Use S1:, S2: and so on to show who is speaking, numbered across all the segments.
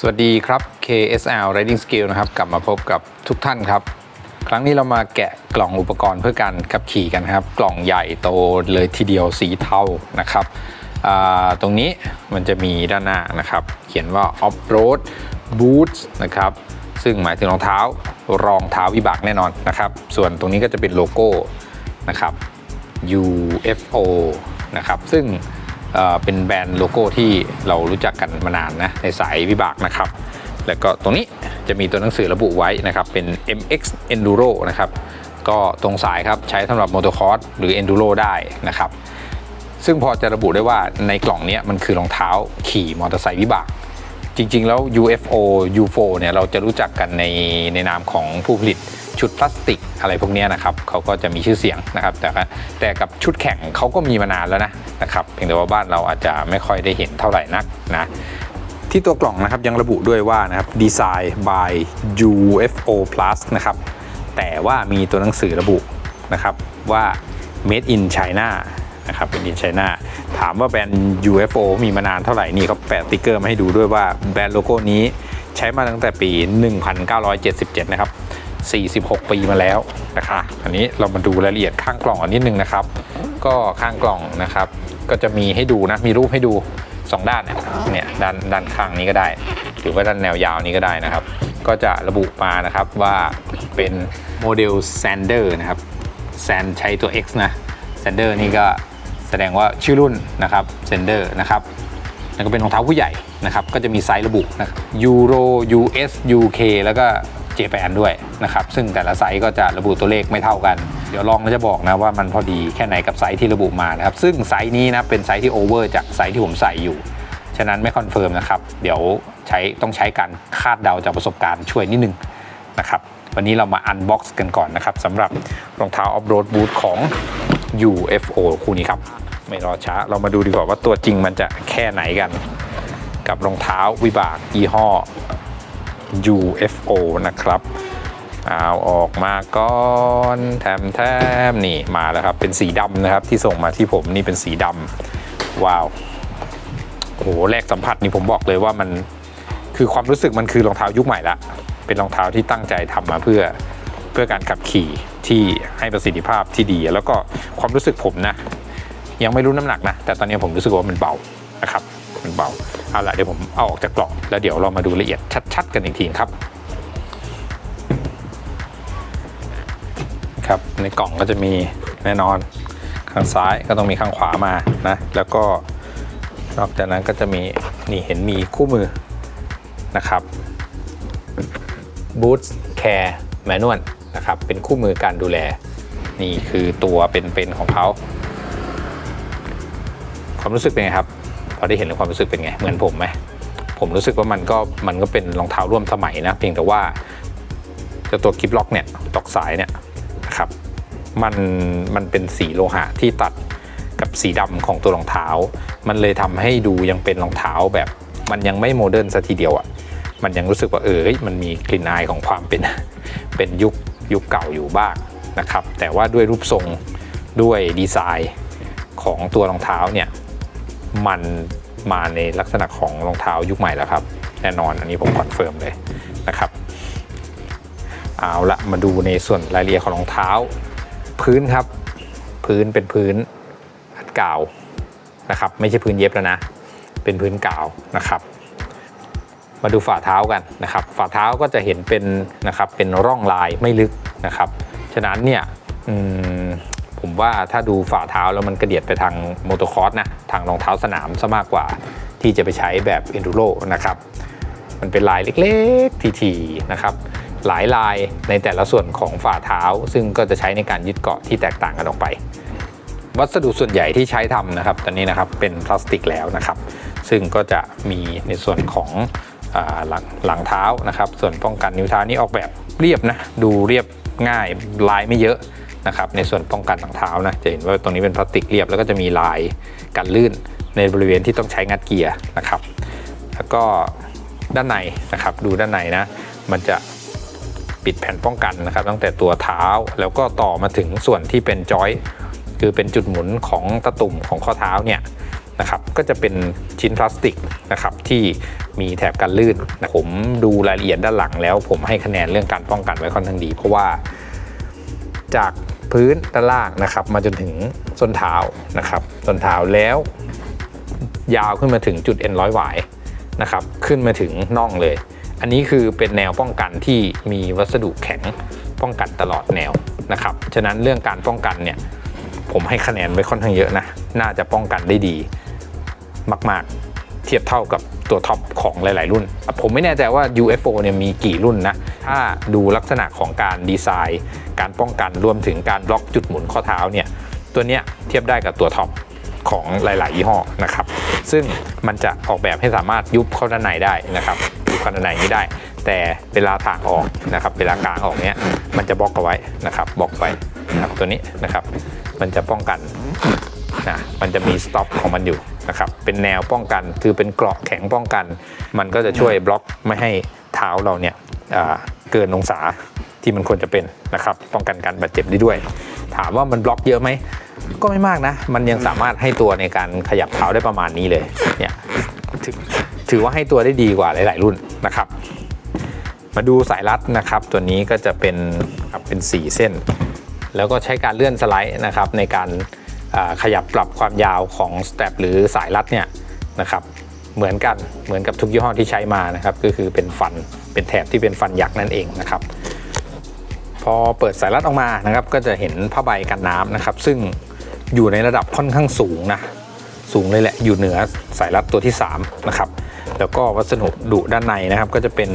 S1: สวัสดีครับ KSL Riding Skill นะครับ กลับมาพบกับทุกท่านครับ ครั้งนี้เรามาแกะกล่องอุปกรณ์เพื่อการขับขี่กันครับ กล่องใหญ่โตเลยทีเดียวสีเทานะครับ ตรงนี้มันจะมีด้านหน้านะครับ เขียนว่า Off Road Boots นะครับ ซึ่งหมายถึงรองเท้ารองเท้าวิบากแน่นอนนะครับ ส่วนตรงนี้ก็จะเป็นโลโก้นะครับ UFO นะครับ ซึ่ง เป็นแบรนด์โลโก้ที่เรารู้จักกันมานานนะในสายวิบากนะครับ แล้วก็ตรงนี้จะมีตัวหนังสือระบุไว้นะครับ เป็น MX Enduro นะครับ ก็ตรงสายครับใช้สำหรับมอเตอร์คอร์สหรือ Enduro ได้นะครับ ซึ่งพอจะระบุได้ว่าในกล่องเนี้ยมันคือรองเท้าขี่มอเตอร์ไซค์วิบาก จริง ๆ แล้ว UFO UFO เนี่ยเราจะรู้จักกันในในนามของผู้ผลิต ชุดพลาสติกอะไรพวกนี้นะครับเขาก็จะมีชื่อเสียงนะครับ แต่แต่กับชุดแข่งเขาก็มีมานานแล้วนะนะครับเพียงแต่ว่าบ้านเราอาจจะไม่ค่อยได้เห็นเท่าไหร่นักนะที่ตัวกล่องนะครับยังระบุด้วยว่านะครับดีไซน์ by UFO Plus นะครับแต่ว่ามีตัวหนังสือระบุนะครับว่า made in China นะครับเป็น in China ถามว่าแบรนด์ UFO มีมานานเท่าไหร่นี่เขาแปะติ๊กเกอร์มาให้ดูด้วยว่าแบรนด์โลโก้นี้ใช้มาตั้งแต่ปี 1977 นะครับ 46 ปีมาแล้วนะครับอันนี้เรามาดูรายละเอียดข้างกล่องอันนิดนึงนะครับ ก็ข้างกล่องนะครับ ก็จะมีให้ดูนะมีรูปให้ดู 2 ด้านเนี่ยเนี่ยด้านด้านข้างนี้ก็ได้ หรือว่าด้านแนวยาวนี้ก็ได้นะครับ ก็จะระบุมานะครับว่าเป็นโมเดล Sander นะครับแซนใช้ตัว X นะแซนเดอร์นี่ก็แสดงว่าชื่อรุ่นนะครับเซนเดอร์นะครับแล้วก็เป็นรองเท้าผู้ใหญ่นะครับ ก็จะมีไซส์ระบุนะครับยูโร US UK แล้วก็ เจแปนด้วยนะครับซึ่งแต่ละไซส์ก็จะระบุตัวเลขไม่เท่ากัน เดี๋ยวลองแล้วจะบอกนะว่ามันพอดีแค่ไหนกับไซส์ที่ระบุมานะครับซึ่งไซส์นี้นะเป็นไซส์ที่โอเวอร์จากไซส์ที่ผมใส่อยู่ฉะนั้นไม่คอนเฟิร์มนะครับเดี๋ยวใช้ต้องใช้การคาดเดาจากประสบการณ์ช่วยนิดนึงนะครับวันนี้เรามาอันบ็อกซ์กันก่อนนะครับสำหรับรองเท้าออฟโรดบูทของ UFO คู่นี้ครับ ไม่รอช้าเรามาดูดีกว่าว่าตัวจริงมันจะแค่ไหนกัน กับรองเท้าวิบากยี่ห้อ UFO นะครับเอาออกมาก่อนแถมแถมนี่มาแล้วครับ เป็นสีดำนะครับที่ส่งมาที่ผมนี่เป็นสีดำว้าวโอ้โหแรกสัมผัสนี่ผมบอกเลยว่ามันคือความรู้สึกมันคือรองเท้ายุคใหม่ละเป็นรองเท้าที่ตั้งใจทำมาเพื่อเพื่อการขับขี่ที่ให้ประสิทธิภาพที่ดี แล้วก็ความรู้สึกผมนะ ยังไม่รู้น้ำหนักนะ แต่ตอนนี้ผมรู้สึกว่ามันเบานะครับ มันเบาเอาละเดี๋ยวผมเอาออกจากกล่องแล้วเดี๋ยวเรามาดูละเอียดชัดๆ กันอีกทีครับครับในกล่องก็จะมีแน่นอนข้างซ้ายก็ต้องมีข้างขวามานะแล้วก็นอกจากนั้นก็จะมีนี่เห็นมีคู่มือนะครับ Boots Care Manual นะครับเป็นคู่มือการดูแล นี่คือตัวเป็นๆของเขาความรู้สึกเป็นไงครับ พอได้เห็นแล้วความรู้สึกเป็นไง เหมือนผมไหมผมรู้สึกว่ามันก็มันก็เป็นรองเท้าร่วมสมัยนะ เพียงแต่ว่าจ้าตัวคลิปล็อกเนี่ยล็อกสายเนี่ยนะครับมันมันเป็นสีโลหะที่ตัดกับสีดำของตัวรองเท้า มันเลยทำให้ดูยังเป็นรองเท้าแบบ มันยังไม่โมเดิร์นซะทีเดียวอะ่ะมันยังรู้สึกว่าเออมันมีกลิ่นอายของความเป็นเป็นยุคยุคเก่าอยู่บ้างนะครับ แต่ว่าด้วยรูปทรงด้วยดีไซน์ของตัวรองเท้าเนี่ย มันมาในลักษณะของรองเท้ายุคใหม่แล้วครับ แน่นอนอันนี้ผมคอนเฟิร์มเลยนะครับเอาละมาดูในส่วนรายละเอียดของรองเท้า พื้นครับ พื้นเป็นพื้นอัดกาวนะครับ ไม่ใช่พื้นเย็บแล้วนะ เป็นพื้นกาวนะครับ มาดูฝ่าเท้ากันนะครับ ฝ่าเท้าก็จะเห็นเป็นนะครับเป็นร่องลายไม่ลึกนะครับ ฉะนั้นเนี่ย ผมว่าถ้าดูฝ่าเท้าแล้วมันกระเดียดไปทางโมโตคอร์สนะทางรองเท้าสนามซะมากกว่า ที่จะไปใช้แบบเอนดูโรนะครับมันเป็นลายเล็กๆทีๆนะครับหลายลายในแต่ละส่วนของฝ่าเท้า ซึ่งก็จะใช้ในการยึดเกาะที่แตกต่างกันออกไป วัสดุส่วนใหญ่ที่ใช้ทำนะครับ ตอนนี้นะครับเป็นพลาสติกแล้วนะครับ ซึ่งก็จะมีในส่วนของอหลังหลังเท้านะครับ ส่วนป้องกันนิ้วเท้านี่ออกแบบเรียบนะ ดูเรียบง่ายลายไม่เยอะ นะครับในส่วนป้องกันหลังเท้านะจะเห็นว่าตรงนี้เป็นพลาสติกเรียบแล้วก็จะมีลายกันลื่นในบริเวณที่ต้องใช้งัดเกียร์นะครับ แล้วก็ด้านในนะครับดูด้านในนะ มันจะปิดแผ่นป้องกันนะครับ ตั้งแต่ตัวเท้าแล้วก็ต่อมาถึงส่วนที่เป็นจอยคือเป็นจุดหมุนของตะตุ่มของข้อเท้าเนี่ยนะครับก็จะเป็นชิ้นพลาสติกนะครับที่มีแถบกันลื่นนะผมดูรายละเอียดด้านหลังแล้ว ผมให้คะแนนเรื่องการป้องกันไว้ค่อนข้างดี เพราะว่าจาก พื้นด้านล่างนะครับ มาจนถึงส้นเท้านะครับส้นเท้าแล้ว ยาวขึ้นมาถึงจุดเอ็นร้อยหวายนะครับ ขึ้นมาถึงน่องเลย อันนี้คือเป็นแนวป้องกันที่มีวัสดุแข็งป้องกันตลอดแนวนะครับฉะนั้นเรื่องการป้องกันเนี่ย ผมให้คะแนนไว้ค่อนข้างเยอะนะ น่าจะป้องกันได้ดีมาก ๆ เทียบเท่ากับตัวท็อปของหลาย ๆ รุ่น ผมไม่แน่ใจว่า UFO เนี่ยมีกี่รุ่นนะ ถ้าดูลักษณะของการดีไซน์ การป้องกันรวมถึงการบล็อกจุดหมุนข้อเท้าเนี่ยตัวเนี้ยเทียบได้กับตัวท็อปของหลาย ๆ ยี่ห้อนะครับ ซึ่งมันจะออกแบบให้สามารถยุบเข้าด้านในได้นะครับยุบเข้าด้านในนี้ได้ แต่เวลาถากออกนะครับ เวลากลางออกเนี้ยมันจะบล็อกเอาไว้นะครับบล็อกไว้นะครับตัวนี้นะครับ มันจะป้องกันนะมันจะมีสต็อปของมันอยู่ นะครับเป็นแนวป้องกัน คือเป็นเกราะแข็งป้องกัน มันก็จะช่วยบล็อกไม่ให้เท้าเราเนี่ยอ่าเกินองศาที่มันควรจะเป็นนะครับป้องกันการบาดเจ็บได้ด้วย ถามว่ามันบล็อกเยอะไหมก็ไม่มากนะ มันยังสามารถให้ตัวในการขยับเท้าได้ประมาณนี้เลยเนี่ยถือถือว่าให้ตัวได้ดีกว่าหลาย ๆ รุ่นนะครับ มาดูสายรัดนะครับ ตัวนี้ก็จะเป็นครับเป็น 4 เส้น แล้วก็ใช้การเลื่อนสไลด์นะครับในการอ่า ขยับปรับความยาวของสเต p หรือสายรัดเนี่ยนะครับเหมือนกันเหมือนกับทุกยี่ห้อที่ใช้มานะครับก็คือเป็นฟันเป็นแถบที่เป็นฟันหยักนั่นเองนะครับ พอเปิดสายรัดออกมานะครับ ก็จะเห็นผ้าใบกันน้ำนะครับ ซึ่งอยู่ในระดับค่อนข้างสูงนะสูงเลยแหละอยู่เหนือสายรัดตัวที่3นะครับแล้วก็วัสดุดุด้านในนะครับ ก็จะเป็น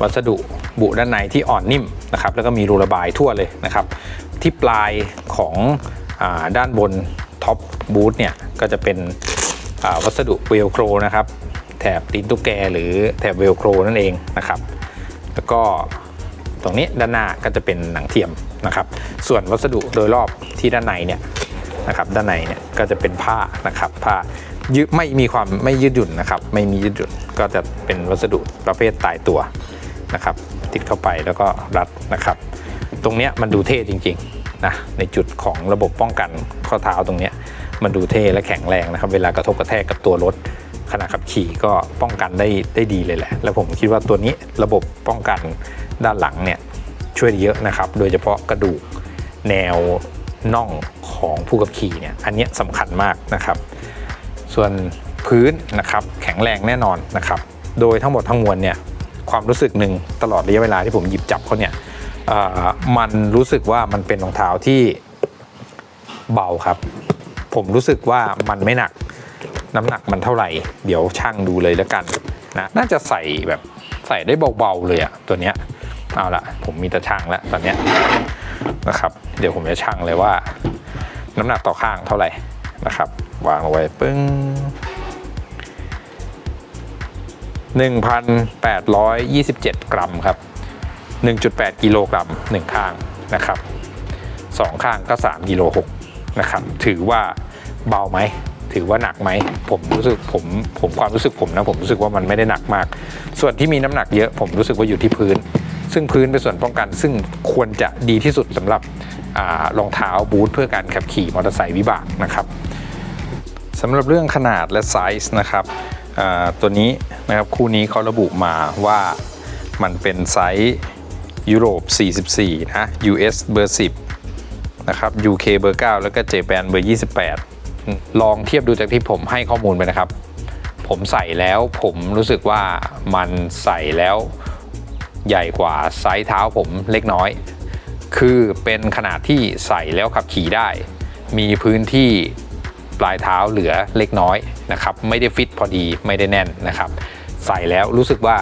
S1: วัสดุบุด้านในที่อ่อนนิ่มนะครับ แล้วก็มีรูระบายทั่วเลยนะครับ ที่ปลายของ ด้านบนท็อปบูทเนี่ยก็จะเป็นวัสดุเวลโครนะครับ แถบตีนตุ๊กแกหรือแถบเวลโครนั่นเองนะครับ แล้วก็ตรงนี้ด้านหน้าก็จะเป็นหนังเทียมนะครับ ส่วนวัสดุโดยรอบที่ด้านในเนี่ยนะครับด้านในเนี่ยก็จะเป็นผ้านะครับผ้ายืดไม่มีความไม่ยืดหยุ่นนะครับ ไม่มียืดหยุ่นก็จะเป็นวัสดุประเภทตายตัวนะครับ ติดเข้าไปแล้วก็รัดนะครับ ตรงเนี้ยมันดูเท่จริง ๆ นะในจุดของระบบป้องกันข้อเท้าตรงนี้มันดูเท่และแข็งแรงนะครับ เวลากระทบกระแทกกับตัวรถขณะขับขี่ก็ป้องกันได้ได้ดีเลยแหละ แล้วผมคิดว่าตัวนี้ระบบป้องกันด้านหลังเนี่ยช่วยได้เยอะนะครับ โดยเฉพาะกระดูกแนวน่องของผู้ขับขี่เนี่ยอันนี้สำคัญมากนะครับ ส่วนพื้นนะครับแข็งแรงแน่นอนนะครับ โดยทั้งหมดทั้งมวลเนี่ยความรู้สึกหนึ่งตลอดระยะเวลาที่ผมหยิบจับเขาเนี่ย มันรู้สึกว่ามันเป็นรองเท้าที่เบาครับ ผมรู้สึกว่ามันไม่หนัก น้ำหนักมันเท่าไหร่ เดี๋ยวช่างดูเลยแล้วกันนะน่าจะใส่แบบใส่ได้เบาๆเลยอะตัวเนี้ยเอาละผมมีตะช่างแล้วตอนเนี้ยนะครับ เดี๋ยวผมจะช่างเลยว่า น้ำหนักต่อข้างเท่าไหร่นะครับ วางเอาไว้ปึ้ง1,827 กรัมครับ 1.8 กิโลกรัม1ข้างนะครับ2ข้างก็3กิโล6นะครับถือว่าเบาไหมถือว่าหนักไหมผมรู้สึกผมผมความรู้สึกผมนะผมรู้สึกว่ามันไม่ได้หนักมาก ส่วนที่มีน้ำหนักเยอะผมรู้สึกว่าอยู่ที่พื้น ซึ่งพื้นเป็นส่วนป้องกัน ซึ่งควรจะดีที่สุดสำหรับรองเท้าบูทเพื่อการขับขี่มอเตอร์ไซค์วิบากนะครับสำหรับเรื่องขนาดและไซส์นะครับตัวนี้นะครับคู่นี้เขาระบุมาว่ามันเป็นไซส์ ยุโรป 44 นะ US เบอร์ 10 นะครับ UK เบอร์ 9 แล้วก็เจแปนเบอร์ 28 ลองเทียบดูจากที่ผมให้ข้อมูลไปนะครับ ผมใส่แล้วผมรู้สึกว่ามันใส่แล้วใหญ่กว่าไซส์เท้าผมเล็กน้อย คือเป็นขนาดที่ใส่แล้วขับขี่ได้ มีพื้นที่ปลายเท้าเหลือเล็กน้อยนะครับ ไม่ได้ฟิตพอดีไม่ได้แน่นนะครับ ใส่แล้วรู้สึกว่า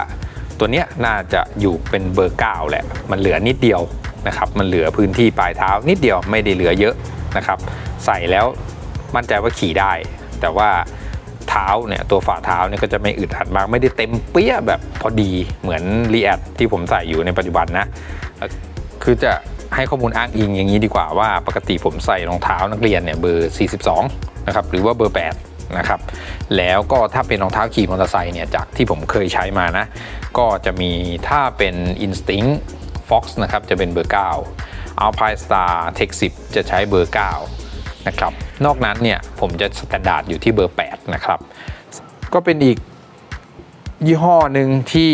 S1: ตัวเนี้ยน่าจะอยู่เป็นเบอร์ 9 แหละ มันเหลือนิดเดียวนะครับ มันเหลือพื้นที่ปลายเท้านิดเดียวไม่ได้เหลือเยอะนะครับ ใส่แล้วมั่นใจว่าขี่ได้ แต่ว่าเท้าเนี่ยตัวฝ่าเท้าเนี่ยก็จะไม่อึดอัดมาก ไม่ได้เต็มเปี้ยแบบพอดีเหมือนรีแอดที่ผมใส่อยู่ในปัจจุบันนะ คือจะให้ข้อมูลอ้างอิงอย่างนี้ดีกว่าว่าปกติผมใส่รองเท้านักเรียนเนี่ยเบอร์ 42 นะครับ หรือว่าเบอร์ 8 นะครับ แล้วก็ถ้าเป็นรองเท้าขี่มอเตอร์ไซค์เนี่ยจากที่ผมเคยใช้มานะ ก็จะมีถ้าเป็น Instinct Fox นะครับจะเป็นเบอร์ 9 Alpine Star Tech 10 จะใช้เบอร์ 9 นะครับ นอกนั้นเนี่ยผมจะสแตนดาร์ดอยู่ที่เบอร์ 8 นะครับ ก็เป็นอีกยี่ห้อหนึ่งที่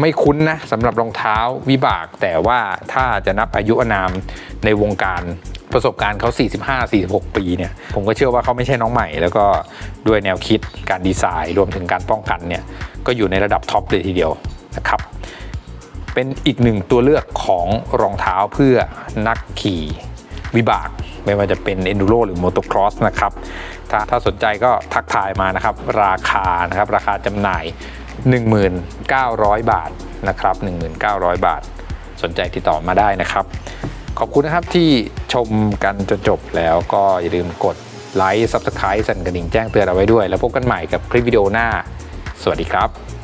S1: ไม่คุ้นนะสำหรับรองเท้าวิบาก แต่ว่าถ้าจะนับอายุอนามในวงการประสบการณ์เขา 45-46 ปีเนี่ย ผมก็เชื่อว่าเขาไม่ใช่น้องใหม่ แล้วก็ด้วยแนวคิดการดีไซน์รวมถึงการป้องกันเนี่ย ก็อยู่ในระดับท็อปเลยทีเดียวนะครับเป็นอีกหนึ่งตัวเลือกของรองเท้าเพื่อนักขี่วิบาก ไม่ว่าจะเป็น Enduro หรือ Motocross นะครับถ้าถ้าสนใจก็ทักทายมานะครับ ราคานะครับราคาจำหน่าย 1,900 บาทนะครับ1,900 บาท สนใจติดต่อมาได้นะครับ ขอบคุณนะครับที่ชมกันจนจบแล้วก็อย่าลืมกดไลค์ Subscribe สั่นกระดิ่งแจ้งเตือนเอาไว้ด้วย แล้วพบกันใหม่กับคลิปวิดีโอหน้า สวัสดีครับ